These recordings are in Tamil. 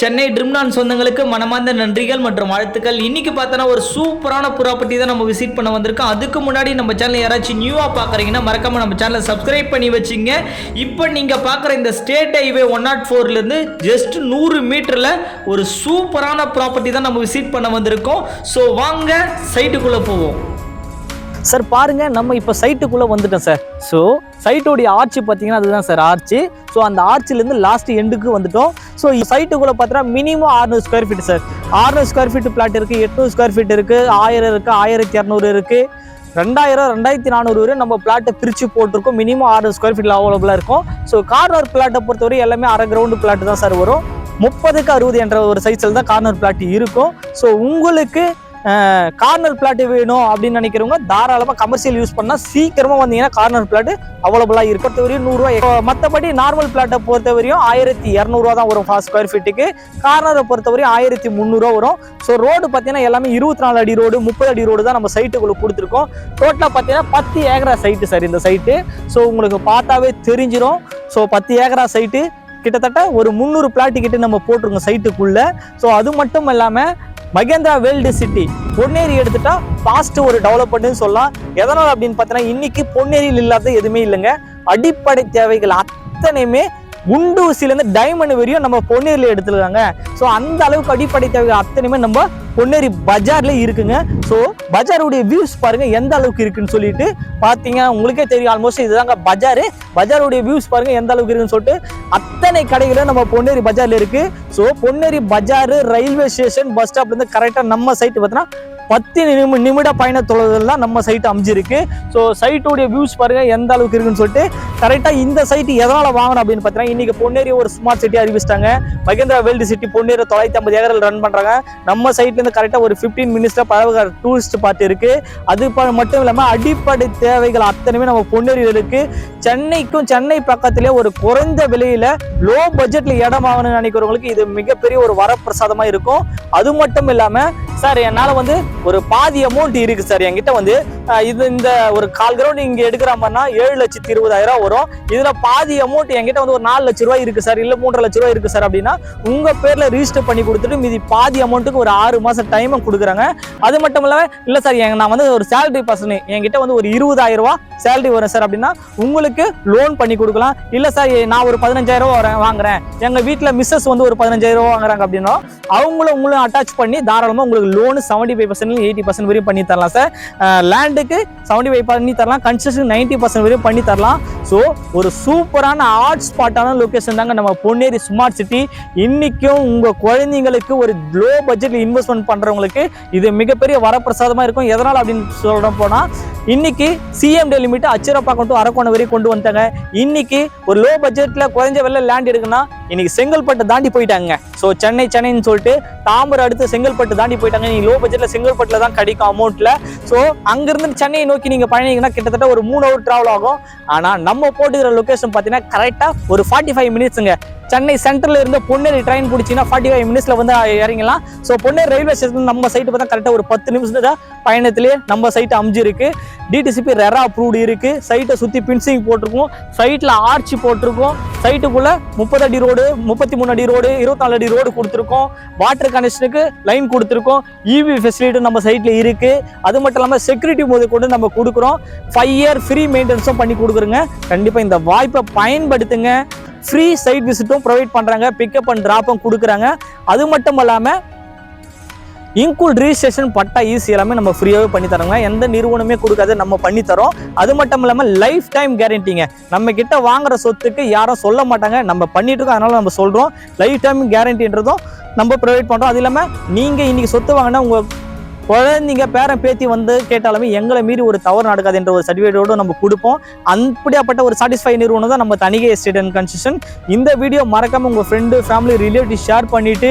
சென்னை ட்ரிம்னான் சொந்தங்களுக்கு மனமார்ந்த நன்றிகள் மற்றும் வாழ்த்துக்கள். இன்னைக்கு பார்த்தோன்னா ஒரு சூப்பரான ப்ராப்பர்ட்டி தான் நம்ம விசிட் பண்ண வந்திருக்கோம். அதுக்கு முன்னாடி நம்ம சேனல் யாராச்சும் நியூவாக பார்க்குறீங்கன்னா மறக்காமல் நம்ம சேனலை சப்ஸ்கிரைப் பண்ணி வச்சுங்க. இப்போ நீங்கள் பார்க்குற இந்த ஸ்டேட் ஹைவே ஒன் நாட் ஃபோர்லேருந்து ஜஸ்ட் நூறு மீட்டரில் ஒரு சூப்பரான ப்ராப்பர்ட்டி தான் நம்ம விசிட் பண்ண வந்திருக்கோம். ஸோ வாங்க சைட்டுக்குள்ளே போவோம். சார் பாருங்க நம்ம இப்போ சைட்டுக்குள்ளே வந்துட்டோம் சார் ஸோ சைட்டோடைய ஆர்ச்சி பார்த்தீங்கன்னா அதுதான் சார் ஆர்ச்சு ஸோ அந்த ஆர்ச்சிலேருந்து லாஸ்ட் எண்டுக்கு வந்துட்டோம். ஸோ சைட்டுக்குள்ளே பார்த்தீங்கன்னா minimum 600 square feet sir 600 square feet plot இருக்குது எட்நூறு ஸ்கொயர் ஃபீட் இருக்குது ஆயிரம் இருக்குது ஆயிரத்தி இரநூறு இருக்குது ரெண்டாயிரம் ரெண்டாயிரத்தி நானூறு வரை நம்ம பிளாட்டை பிரித்து போட்டிருக்கோம். மினிமம் 600 ஸ்கொயர் ஃபீட்டில் அவைலபிளாக இருக்கும். ஸோ கார்னர் பிளாட்டை பொறுத்தவரை எல்லாமே அரை கிரவுண்டு பிளாட் தான் சார் வரும். முப்பதுக்கு அறுபது என்ற ஒரு சைஸில் தான் கார்னர் பிளாட் இருக்கும். ஸோ உங்களுக்கு கார்னர் பிளாட் வேணும் அப்படின்னு நினைக்கிறவங்க தாராளமாக கமர்ஷியல் யூஸ் பண்ணால் சீக்கிரமாக வந்தீங்கன்னா கார்னர் பிளாட் அவைலபிளாக இருக்கும் பொறுத்தவரையும் நூறுரூவா மற்றபடி நார்மல் பிளாட்டை பொறுத்தவரையும் ஆயிரத்தி இரநூறுவா தான் வரும் ஃபா ஸ்கொயர் ஃபீட்டுக்கு கார்னரை பொறுத்தவரையும் ஆயிரத்தி முந்நூறுவா வரும். ஸோ ரோடு பார்த்தீங்கன்னா எல்லாமே இருபத்தி நாலு அடி ரோடு முப்பது அடி ரோடு தான் நம்ம சைட்டுக்குள்ளே கொடுத்துருக்கோம். டோட்டலாக பார்த்தீங்கன்னா பத்து ஏக்கரா சைட்டு சார் இந்த சைட்டு ஸோ உங்களுக்கு பார்த்தாவே தெரிஞ்சிடும் ஸோ பத்து ஏக்கரா சைட்டு கிட்டத்தட்ட ஒரு முந்நூறு பிளாட்டு கிட்ட நம்ம போட்டிருக்கோம் சைட்டுக்குள்ளே ஸோ அது மட்டும் இல்லாமல் மகேந்திரா வேல்டு சிட்டி. பொன்னேரி எடுத்துட்டா ஃபாஸ்ட் ஒரு டெவலப்மெண்ட்னு சொல்லலாம். எதனால் அப்படின்னு பார்த்தீங்கன்னா இன்னைக்கு பொன்னேரியில் இல்லாத எதுவுமே இல்லைங்க. அடிப்படை தேவைகள் அத்தனையுமே குண்டூசிலேருந்து டைமண்ட் வரையும் நம்ம பொன்னேரியில் எடுத்துருக்காங்க. ஸோ அந்த அளவுக்கு அடிப்படை தேவை அத்தனையுமே நம்ம பொன்னேரி பஜார்ல இருக்குங்க. ஸோ பஜாருடைய வியூஸ் பாருங்க எந்த அளவுக்கு இருக்குன்னு சொல்லிட்டு பார்த்தீங்க. உங்களுக்கே தெரியும் ஆல்மோஸ்ட் இதுதாங்க பஜாரு. பஜாருடைய வியூஸ் பாருங்க எந்த அளவுக்கு இருக்குன்னு சொல்லிட்டு அத்தனை கடைகளும் நம்ம பொன்னேரி பஜார்ல இருக்கு. So Ponneri bazaar railway station bus ஸ்டாப்லேருந்து கரெக்டாக நம்ம சைட்டு பார்த்தீங்கன்னா பத்து நிமி நிமிட பயண தொலைவில் தான் நம்ம சைட்டு அமைஞ்சிருக்கு. ஸோ சைட்டுடைய வியூஸ் பாருங்கள் எந்த அளவுக்கு இருக்குன்னு சொல்லிட்டு கரெக்டாக இந்த சைட்டு எதனால் வாங்கணும் அப்படின்னு பார்த்தீங்கன்னா இன்றைக்கி பொன்னேரி ஒரு ஸ்மார்ட் சிட்டி அறிவிச்சிட்டாங்க. மகேந்திரா வேல்டு சிட்டி பொன்னேரி தொள்ளாயிரத்தி ஐம்பது ஏக்கரில் ரன் பண்ணுறாங்க நம்ம சைட்லேருந்து கரெக்டாக ஒரு ஃபிஃப்டீன் மினிட்ஸில் பல டூரிஸ்ட் பார்ட் அது மட்டும் இல்லாமல் அடிப்படை தேவைகள் அத்தனையுமே நம்ம பொன்னேரியில் இருக்குது சென்னைக்கும் சென்னை பக்கத்திலே ஒரு குறைந்த விலையில் லோ பட்ஜெட்டில் இடம் வாங்கணும்னு நினைக்கிறவங்களுக்கு இது மிகப்பெரிய ஒரு வரப்பிரசாதமாக இருக்கும். அது மட்டும் இல்லாமல் சார் என்னால் வந்து ஒரு பாதி அமௌண்ட் இருக்கு சார் என்கிட்ட வந்து இது இந்த ஒரு கால் கிரவுண்ட் இங்க எடுக்கிற மாதிரினா ஏழு லட்சத்தி இருபதாயிரம் வரும். இதுல பாதி அமௌண்ட் என்கிட்ட வந்து ஒரு நாலு லட்ச ரூபாய் இருக்கு சார் இல்ல மூன்றரை லட்ச ரூபாய் இருக்கு சார் அப்படின்னா உங்க பேர்ல ரிஜிஸ்டர் பண்ணி கொடுத்துட்டு மீதி பாதி அமௌண்ட்டுக்கு ஒரு ஆறு மாசம் டைம் கொடுக்குறாங்க. அது மட்டும் இல்லாம இல்ல சார் நான் வந்து ஒரு சேலரி பர்சன் என்கிட்ட வந்து ஒரு இருபதாயிரம் ரூபாய் சேலரி வரும் சார் அப்படின்னா உங்களுக்கு லோன் பண்ணி கொடுக்கலாம். இல்ல சார் நான் ஒரு பதினஞ்சாயிரம் ரூபாய் வரேன் வாங்குறேன். எங்க வீட்டுல மிஸ்ஸஸ் வந்து ஒரு பதினஞ்சாயிரம் ரூபாய் வாங்குறாங்க அப்படின்னா அவங்களும் உங்களும் அட்டாச் பண்ணி தாராளமா உங்களுக்கு loan seventy five percent eighty percent வரையும் பண்ணி தரலாம் சார் லேண்டுக்கு செவன்டி ஃபைவ் பண்ணி தரலாம் கன்ஸ்ட்ரக்ஷன் நைன்டி பர்சன்ட் வரையும் பண்ணி தரலாம். ஸோ ஒரு சூப்பரான ஹாட் ஸ்பாட்டான லொக்கேஷன் தாங்க நம்ம பொன்னேரி ஸ்மார்ட் சிட்டி இன்னைக்கும் உங்க குழந்தைங்களுக்கு ஒரு லோ பட்ஜெட்ல இன்வெஸ்ட்மெண்ட் பண்றவங்களுக்கு இது மிகப்பெரிய வரப்பிரசாதமா இருக்கும். எதனால் அப்படின்னு சொல்ல போனா இன்னைக்கு CMD limit Acharapakkam to Arakkonam வரையும் கொண்டு வந்துட்டாங்க. இன்னைக்கு ஒரு லோ பட்ஜெட்ல குறைஞ்ச வெள்ள லேண்ட் எடுக்குன்னா இன்னைக்கு செங்கல்பட்டு தாண்டி போயிட்டாங்க. ஸோ சென்னை சென்னைன்னு சொல்லிட்டு தாம்பரம் அடுத்து செங்கல்பட்டு தாண்டி போயிட்டாங்க. நீங்கள் லோ பட்ஜெட்ல செங்கல்பட்டுல தான் கிடைக்கும் அமௌண்ட்ல ஸோ அங்கிருந்து சென்னையை நோக்கி நீங்க பயணிங்கன்னா கிட்டத்தட்ட ஒரு மூணு ஹவர் டிராவல் ஆகும். ஆனா நம்ம போட்டுக்கிற லொகேஷன் பார்த்தீங்கன்னா கரெக்டா ஒரு ஃபார்ட்டி ஃபைவ் மினிட்ஸுங்க சென்னை சென்ட்ரல் இருந்து பொன்னேரி ட்ரெயின் பிடிச்சிங்கன்னா ஃபார்ட்டி ஃபைவ் மினிட்ஸில் வந்து இறங்கலாம் ஸோ பொன்னேரி ரயில்வே ஸ்டேஷன் நம்ம சைட்டு பார்த்தா கரெக்டாக ஒரு பத்து நிமிஷத்துல பயணத்திலேயே நம்ம சைட் அமைஞ்சிருக்கு. டிடிசிபி ரெரா அப்ரூவ்டு இருக்குது சைட்டை சுற்றி பின்சிங் போட்டிருக்கோம். சைட்டில் ஆர்ச்சி போட்டிருக்கோம். சைட்டுக்குள்ளே முப்பது அடி ரோடு முப்பத்தி மூணு அடி ரோடு இருபத்தாலு அடி ரோடு கொடுத்துருக்கோம். வாட்டர் கனெக்ஷனுக்கு லைன் கொடுத்துருக்கோம். இவி ஃபெசிலிட்டி நம்ம சைட்டில் இருக்குது அது மட்டும் இல்லாமல் செக்யூரிட்டி முதல் கொண்டு நம்ம கொடுக்குறோம். ஃபைவ் இயர் ஃப்ரீ மெயின்டெனன்ஸும் பண்ணி கொடுக்குறோங்க. கண்டிப்பாக இந்த வாய்ப்பை பயன்படுத்துங்க. ஃப்ரீ சைட் விசிட்டும் ப்ரொவைட் பண்ணுறாங்க பிக்கப் அண்ட் ட்ராப்பும் கொடுக்குறாங்க. அது மட்டும் இல்லாமல் இன்குல் ரிஜிஸ்ட்ரேஷன் பட்டா ஈஸி எல்லாமே நம்ம ஃப்ரீயாகவே பண்ணி தரோங்க. எந்த நிறுவனமே கொடுக்காது நம்ம பண்ணி தரோம். அது மட்டும் இல்லாமல் லைஃப் டைம் கேரண்டிங்க நம்ம கிட்ட வாங்குற சொத்துக்கு யாரும் சொல்ல மாட்டாங்க. நம்ம பண்ணிட்டு இருக்கோம் அதனால நம்ம சொல்கிறோம் லைஃப் டைம் கேரண்டின்றதும் நம்ம ப்ரொவைட் பண்ணுறோம் அது இல்லாமல் நீங்கள் இன்றைக்கி சொத்து வாங்கினா உங்கள் குழந்தைங்க பேரன் பேத்தி வந்து கேட்டாலுமே எங்களை மீறி ஒரு தவறு நடக்காது என்ற ஒரு சர்டிஃபிகேட்டோடு நம்ம கொடுப்போம். அப்படியாப்பட்ட ஒரு சாட்டிஸ்ஃபை நிறுவனம் தான் நம்ம தனிகை எஸ்டேட் அண்ட் கன்ஸ்ட்ரக்ஷன் இந்த வீடியோ மறக்காம உங்கள் ஃப்ரெண்டு ஃபேமிலி ரிலேட்டிவ் ஷேர் பண்ணிட்டு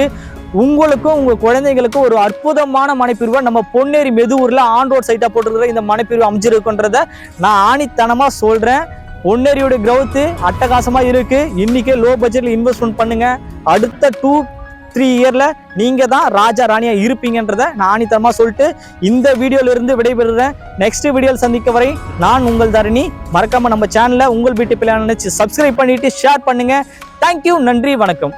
உங்களுக்கும் உங்கள் குழந்தைங்களுக்கும் ஒரு அற்புதமான மனைப்பிரிவை நம்ம பொன்னேரி மெதுவூரில் ஆன் ரோட் சைட்டாக போட்டுருக்கிற இந்த மனைப்பிரிவு அமைஞ்சிருக்குன்றத நான் ஆணித்தனமாக சொல்கிறேன் பொன்னேரியோட கிரௌத்து அட்டகாசமாக இருக்குது இன்றைக்கே லோ பட்ஜெட்டில் இன்வெஸ்ட்மெண்ட் பண்ணுங்கள் அடுத்த டூ த்ரீ இயரில் நீங்கள் தான் ராஜா ராணியாக இருப்பீங்கன்றத நான் சொல்லிட்டு இந்த வீடியோவிலிருந்து விடைபெறுகிறேன் விடைபெறுறேன். நெக்ஸ்ட் வீடியோவில் சந்திக்க வரை நான் உங்கள் தரணி. மறக்காமல் நம்ம சேனலில் உங்கள் வீட்டு பிள்ளையான நினச்சி சப்ஸ்கிரைப் பண்ணிவிட்டு ஷேர் பண்ணுங்கள் தேங்க்யூ நன்றி. வணக்கம்.